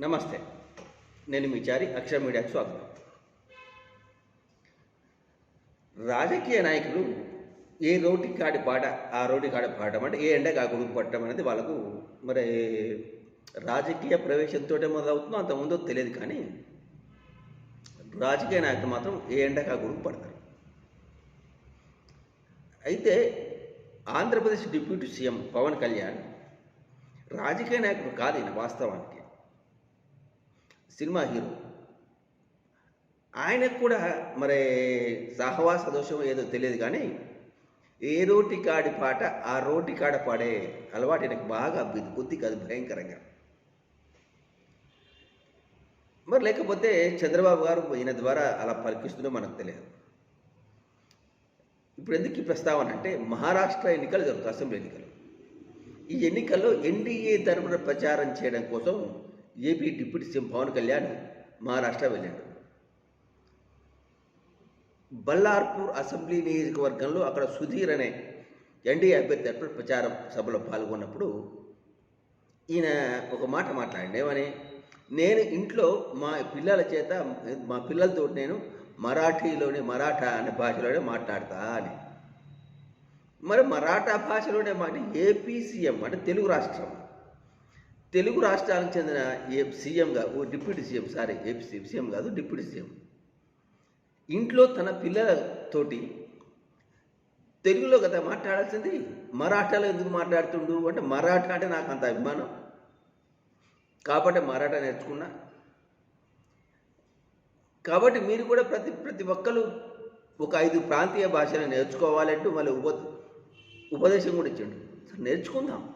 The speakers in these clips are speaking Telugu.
నమస్తే. నేను మీ చారి అక్షర మీడియాకు స్వాగతం. రాజకీయ నాయకులు ఏ రోటి కాడి పాట ఆ రోటి కాడి పాడటం అంటే ఏ ఎండగా ఆ పట్టడం అనేది వాళ్ళకు మరి రాజకీయ ప్రవేశంతో మొదలవుతుందో అంతకుముందో తెలియదు కానీ రాజకీయ నాయకులు మాత్రం ఏ ఎండగా ఆ పడతారు. అయితే ఆంధ్రప్రదేశ్ డిప్యూటీ సీఎం పవన్ కళ్యాణ్ రాజకీయ నాయకుడు కాదు ఈయన వాస్తవానికి. Cinema hero. ఆయనకు కూడా మరి సహవాస దోషం ఏదో తెలియదు కానీ ఏ రోటి కాడి పాట ఆ రోటి కాడ పాడే అలవాటు ఆయనకు బాగా అబ్బింది. కొద్ది కాదు భయంకరంగా. మరి లేకపోతే చంద్రబాబు గారు ఈయన ద్వారా అలా పలికిస్తుందో మనకు తెలియదు. ఇప్పుడు ఎందుకు ఈ ప్రస్తావన అంటే మహారాష్ట్ర ఎన్నికలు జరుగుతాయి అసెంబ్లీ ఎన్నికలు. ఈ ఎన్నికల్లో ఎన్డీఏ తరపున ప్రచారం చేయడం కోసం AP deputy CM Pawan Kalyan Maharashtra వెళ్ళాడు. బల్లార్పూర్ అసెంబ్లీ నియోజకవర్గంలో అక్కడ సుధీర్ అనే ఎన్డీఏ అభ్యర్థి తరపున ప్రచారం సభలో పాల్గొన్నప్పుడు ఈయన ఒక మాట మాట్లాడండి. ఏమని? నేను ఇంట్లో మా పిల్లల చేత మా పిల్లలతో నేను మరాఠీలోనే మరాఠా అనే భాషలోనే మాట్లాడతా అని. మరి మరాఠా భాషలోనే మాట ఏపీ సీఎం అంటే తెలుగు రాష్ట్రం. తెలుగు రాష్ట్రానికి చెందిన ఏ సీఎంగా ఓ deputy CM sorry AP CM కాదు డిప్యూటీ సీఎం. ఇంట్లో తన పిల్లలతోటి తెలుగులో కదా మాట్లాడాల్సింది? మరాఠాలో ఎందుకు మాట్లాడుతుండు? అంటే మరాఠా అంటే నాకు అంత అభిమానం. కాబట్టి మరాఠా నేర్చుకున్నా. కాబట్టి మీరు కూడా ప్రతి ప్రతి ఒక్కరు ఒక ఐదు ప్రాంతీయ భాషలు నేర్చుకోవాలంటూ మళ్ళీ ఉప ఉపదేశం కూడా ఇచ్చిండు. సరే నేర్చుకుందాం.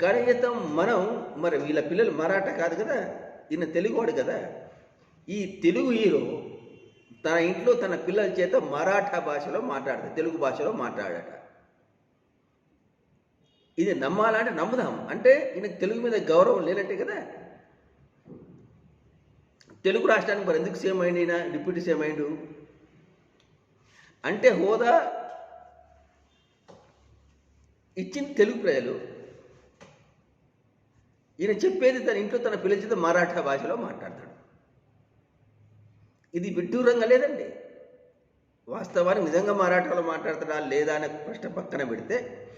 కానీ మనం మరి వీళ్ళ పిల్లలు మరాఠా కాదు కదా ఈయన తెలుగువాడు కదా. ఈ తెలుగు హీరో తన ఇంట్లో తన పిల్లల చేత మరాఠా భాషలో మాట్లాడట తెలుగు భాషలో మాట్లాడట. ఇది నమ్మాలంటే నమ్ముదాం. అంటే ఈయనకు తెలుగు మీద గౌరవం లేనట్టే కదా. తెలుగు రాష్ట్రానికి మరి ఎందుకు సీఎం అయింది ఈయన? డిప్యూటీ సీఎం అయిండు. అంటే హోదా ఇచ్చిన తెలుగు ప్రజలు ఈయన చెప్పేది తన ఇంట్లో తన పిలిచితే మరాఠా భాషలో మాట్లాడతాడు. ఇది విడ్డూరంగా లేదండి. వాస్తవానికి నిజంగా మరాఠాలో మాట్లాడతాడా లేదా అనే ప్రశ్న పక్కన పెడితే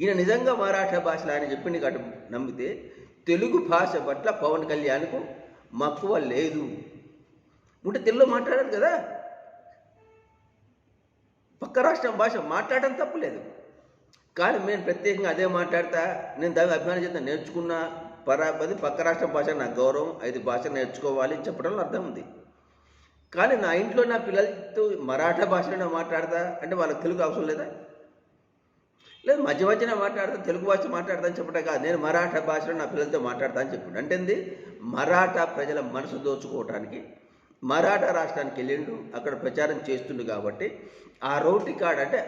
ఈయన నిజంగా మరాఠా భాషలో ఆయన చెప్పింది కాబట్టి నమ్మితే తెలుగు భాష పట్ల పవన్ కళ్యాణ్కు మక్కువ లేదు. ఉంటే తెలుగులో మాట్లాడారు కదా. పక్క రాష్ట్రం భాష మాట్లాడటం తప్పులేదు కానీ నేను ప్రత్యేకంగా అదే మాట్లాడతా నేను దాని అభిమానం చేత నేర్చుకున్నా పరాపది పక్క రాష్ట్ర భాష నా గౌరవం ఐదు భాష నేర్చుకోవాలి చెప్పడంలో అర్థం ఉంది. కానీ నా ఇంట్లో నా పిల్లలతో మరాఠా భాషలో మాట్లాడతా అంటే వాళ్ళకి తెలుగు అవసరం లేదా? లేదు మధ్య మధ్యన మాట్లాడతా తెలుగు భాష మాట్లాడతా అని చెప్పడం కాదు. నేను మరాఠా భాషలో నా పిల్లలతో మాట్లాడతా అని చెప్పాడు అంటే ఏంది? మరాఠా ప్రజల మనసు దోచుకోవటానికి మరాఠా రాష్ట్రానికి వెళ్ళిండు అక్కడ ప్రచారం చేస్తుండు కాబట్టి ఆ రోటి కాడ అంటే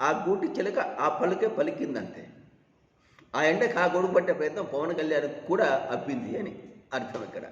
ఆ గూటి చిలక ఆ పలుకే పలికిందంతే. ఆ ఎండకు ఆ గొడుగు పట్టే ప్రయత్నం పవన్ కళ్యాణ్ కూడా అబ్బింది అని అర్థం ఇక్కడ.